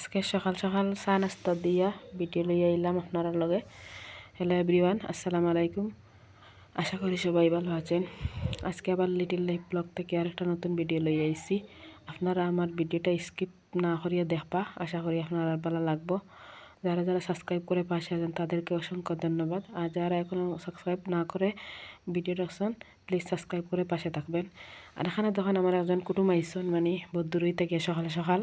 আজকে সকাল সকাল চা নাস্তা দিয়া ভিডিও লইয়া আইলাম আপনারা লগে। হ্যালো এভরিওয়ান আসসালামু আলাইকুম। আশা করি সবাই ভালো আছেন। আজকে আবার লিটিল লাইফ ব্লগ থেকে আরেকটা নতুন ভিডিও লইয়া আইছি আপনারা আমার ভিডিওটা স্কিপ না করিয়া দেখবা, আশা করি আপনারা ভালো লাগবো। যারা যারা সাবস্ক্রাইব করে পাশে আছেন, তাদেরকে অসংখ্য ধন্যবাদ। আর যারা এখনও সাবস্ক্রাইব না করে ভিডিও দেখছেন প্লিজ সাবস্ক্রাইব করে পাশে থাকবেন। আর এখানে তখন আমার একজন কুটুম আইসন মানে বদ্দুরই থেকে সকালে সকাল।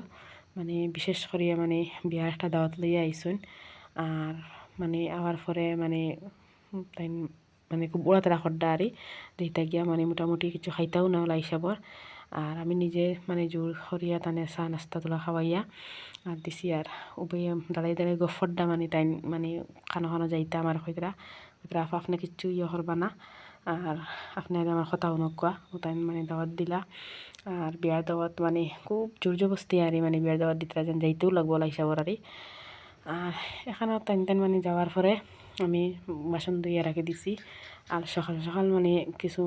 মানে বিশেষ করিয়া মানে বিয়ার একটা দাওয়াত লইয়া আইসুন। আর মানে আওয়ার পরে মানে তাই মানে খুব উড়াতাড়া খড্ডা আরি যেটা গিয়া মানে মোটামুটি কিছু খাইতাও না ওলা হিসাবর আর আমি নিজে মানে জোর সরিয়া তানে চা, নাস্তা, তোলা খাওয়াইয়া আর দিছি আর উবে দাঁড়াই দাঁড়াই গফরডা মানে তাই মানে খানো খানো যাইতা আমার হইতরা আফ আপনি কিচ্ছু ইয়ে করবা না। আর আপনার আমার কথাও নকুয়া তাই মানে দাওয়াত দিলা। আর বিয়ার দাওয়াত মানে খুব জোর জবস্তি আর মানে বিয়ার দাওয়াত দিতে যেন যাইতেও লাগবো হিসাবর আর আর এখানে টাইম টাইম মানে যাওয়ার পরে আমি বাসন ধুইয়া রাখি দিছি। আর সকাল সকাল মানে কিছু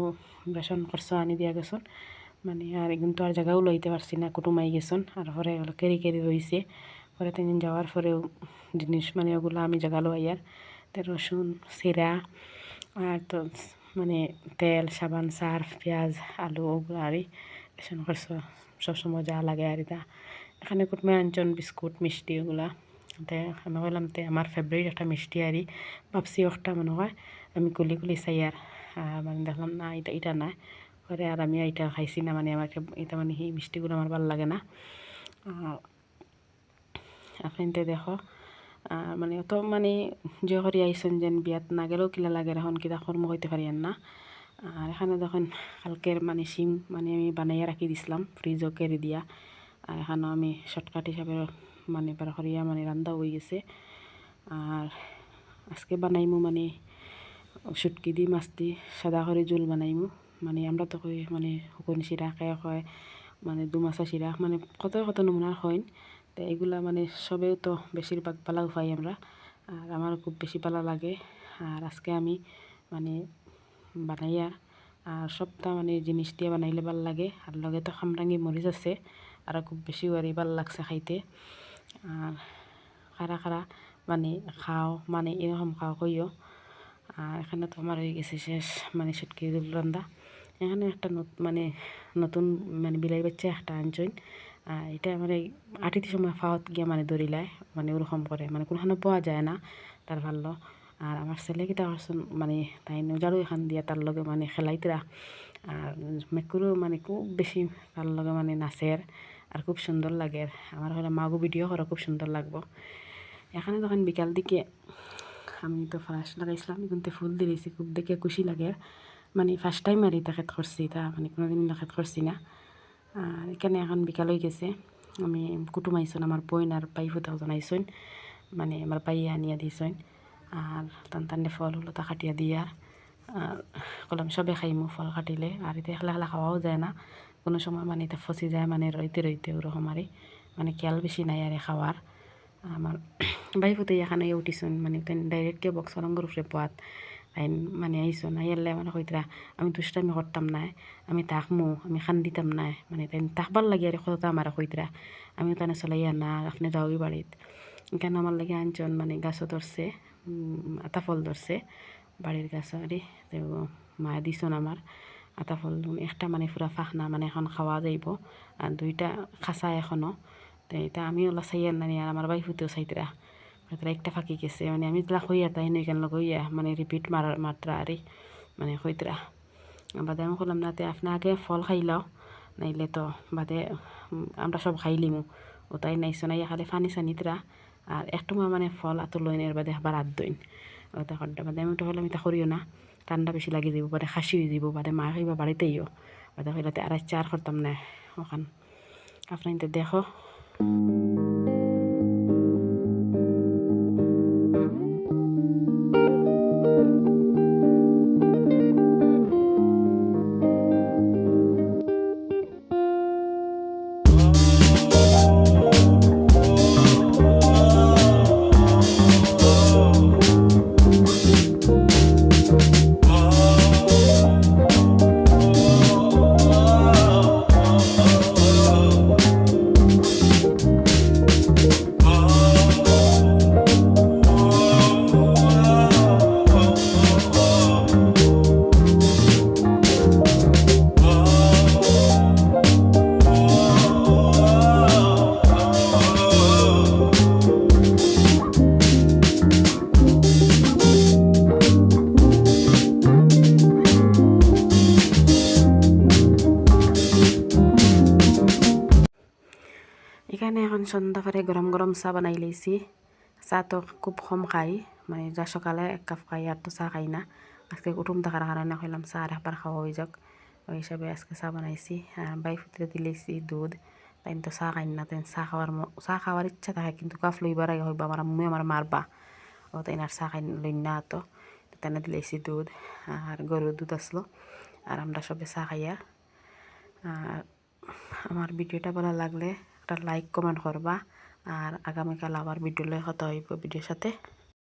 বাসন খরচ আনি দিয়া গেছন মানে আর কিন্তু আর জায়গাও লইতে পারছি না কুটুমাই গেছন আর পরে হলো কেরি কেরি রয়েছে পরে তিন যাওয়ার পরেও জিনিস মানে ওগুলো আমি জায়গা লইয়ার রসুন সিরা আর তো মানে তেল, সাবান, সার্ফ, পেঁয়াজ, আলু, ওগুলো আর রেশন খরচ সবসময় যা লাগে আর এটা এখানে কুটমে আনছন বিস্কুট, মিষ্টি ওগুলা। তে আমি বললাম তে আমার ফেভারিট একটা মিষ্টি আরই ভাবছি একটা মনে হয় আমি কুলি কুলি চাই আর। মানে দেখলাম না, এটা এটা না। পরে আর আমি এটা খাইছি না মানে আমার এটা মানে সেই মিষ্টিগুলো আমার ভালো লাগে না। আপনি দেখো মানে অত মানে যে করি আইসন যেন বিয়াত না গেলেও কিলা লাগে এখন কিতা কর্ম হইতে পারি না। আর এখানে দেখেন কালকের মানে সিম মানে আমি বানাইয়া রাখি দিছিলাম ফ্রিজও কেড়ে দিয়া। আর এখানেও আমি শর্টকাট হিসাবে মানে বার করিয়া মানে রান্দা হয়ে গেছে। আর আজকে বানাইমু মানে সুটকি দি মাছ দি সাদা করে জোল বানাইমু। মানে আমরা তো মানে শুকনি চিৰা কে কয় মানে দুমাছা চিৰা মানে কত কত নমুনার হয়। তো এগুলা মানে সবেও তো বেশিরভাগ পালাও পাই আমরা। আর আমার খুব বেশি পালা লাগে। আর আজকে আমি মানে বানাইয়া আর সবটা মানে জিনিস দিয়ে বানাইলে ভালো লাগে। আর লগে তো খামরাঙ্গি মরিচ আছে। আর খুব বেশি ওয়ারি ভালো লাগছে খাইতে। আর খারা খারা মানে খাও মানে এরকম খাও কইও। আর এখানে তো আমার হয়ে গেছে শেষ মানে সুটকি রান্দা এখানে একটা মানে নতুন মানে বিলাই বাচ্চা একটা আনছইন। এটা মানে আটিতে সময় ফাওয়াত গিয়া মানে দৌড়িলায় মানে ওরকম করে মানে কোনোখানে পাওয়া যায় না তার ভালো আর আমার ছেলে কিতা করছেন মানে তাই নজারু এখান দিয়া তার লগে মানে খেলাইতরা আর মেকুরও মানে খুব বেশি তার লগে মানে নাচের আর খুব সুন্দর লাগে। আমার হলে মাগো ভিডিও করা খুব সুন্দর লাগবো। এখানে তখন বিকাল দিকে আমি তো ফার্স্ট লাগাইছিলাম কিন্তু ফুল দিয়েছি খুব দেখে খুশি লাগে। মানে ফার্স্ট টাইম আর এটা খেত করছি তা মানে কোনোদিন খেত করছি না। আর এখানে এখন বিকাল হয়ে গেছে আমি কুটুম আইসন আমার বইন আর পাই ফুটাও জানাইছইন মানে আমার পাইয়ে আনিয়া দিয়েছইন আর টান টানে ফল হলো তা কাটিয়া দিয়া। আর কলম সবে খাইমু ফল কাটিলে। আর এটা খেলা খেলা খাওয়াও যায় না। কোনো সময় মানে এটা ফসি যায় মানে রইতে রইতে ওরকম আর মানে খেয়াল বেশি নাই আর খাওয়ার আমার বাই ফুটে এখানে উঠিছুন। মানে ডাইরেক্টকে বক্স রঙের উপরে পাত আইন মানে আইসন আইয়ালে মানে কইতরা আমি দুষ্টামি করতাম না, আমি তাকমু আমি খান দিতাম না মানে তাই তাকবার লাগে আর কথা আমার কইতরা আমি তানে চলাইয়া না আপনি যাওই বাড়িত কেন আমার লাগে আনছন মানে গাছও ধরছে আতা ফল ধরছে বাড়ির গাছ আরে মা দিছন আমার আতা ফল একটা মানে পুরা ফাঁকনা মানে এখন খাওয়া যাইব আর দুইটা খাসা এখনও তো এটা আমি ওলা চাইয়ার নানি আর আমার বাই হুতেও চাইতরা তারা একটা ফাঁকি গেছে মানে আমি তারা কইয়া তাই নইখান লগইয়া মানে রিপিট মার, মাত্রা আরে মানে কইতরা বাদে আমি করলাম না আপনি আগে ফল খাইলাও নাইলে তো বাদে আমরা সব খাইলিমু ও তাই নাইছো নাই খালি ফানি সানিতরা আর একটু মানে ফল আতো লইনের বাদে আবার আদ দইন। ওটা খড্ডা বাদে আমি তো হলাম এটা করিও না ঠান্ডা বেশি লাগি যাব বাদে খাসি হয়ে যাব বাদে মা খাইবা বাড়িতেইও বাদে হইলাতে আর চার করতাম না, ওখান আপনার দেখো। এখানে এখন সন্ধ্যা পরে গরম গরম চা বানাই লাইছি চা তো খুব কম খাই মানে যা সকালে এক কাপ খাই আর তো চা খাই না। আজকে কুটুম থাকার কারণে কইলাম চা আর একবার খাওয়া হয়ে যাক ওই হিসাবে আজকে চা বানাইছি। আর বাই ফুটরে দিলেছি দুধ। তাই তো চা খাই না তাই চা খাওয়ার চা খাওয়ার ইচ্ছা থাকে কিন্তু কাপ লইবার আগে হইবা আমার আম্মু আমার মারবা ও তাই আর চা খাই লই না তো। তাই দিলেছি দুধ আর গরুর দুধ আসলো আর আমরা সবে চা খাইয়া আর আমার ভিডিওটা ভালো লাগলে একটা লাইক কমেন্ট করবা। আর আগামীকাল আবার ভিডিও কথা হইব ভিডিওর সাথে।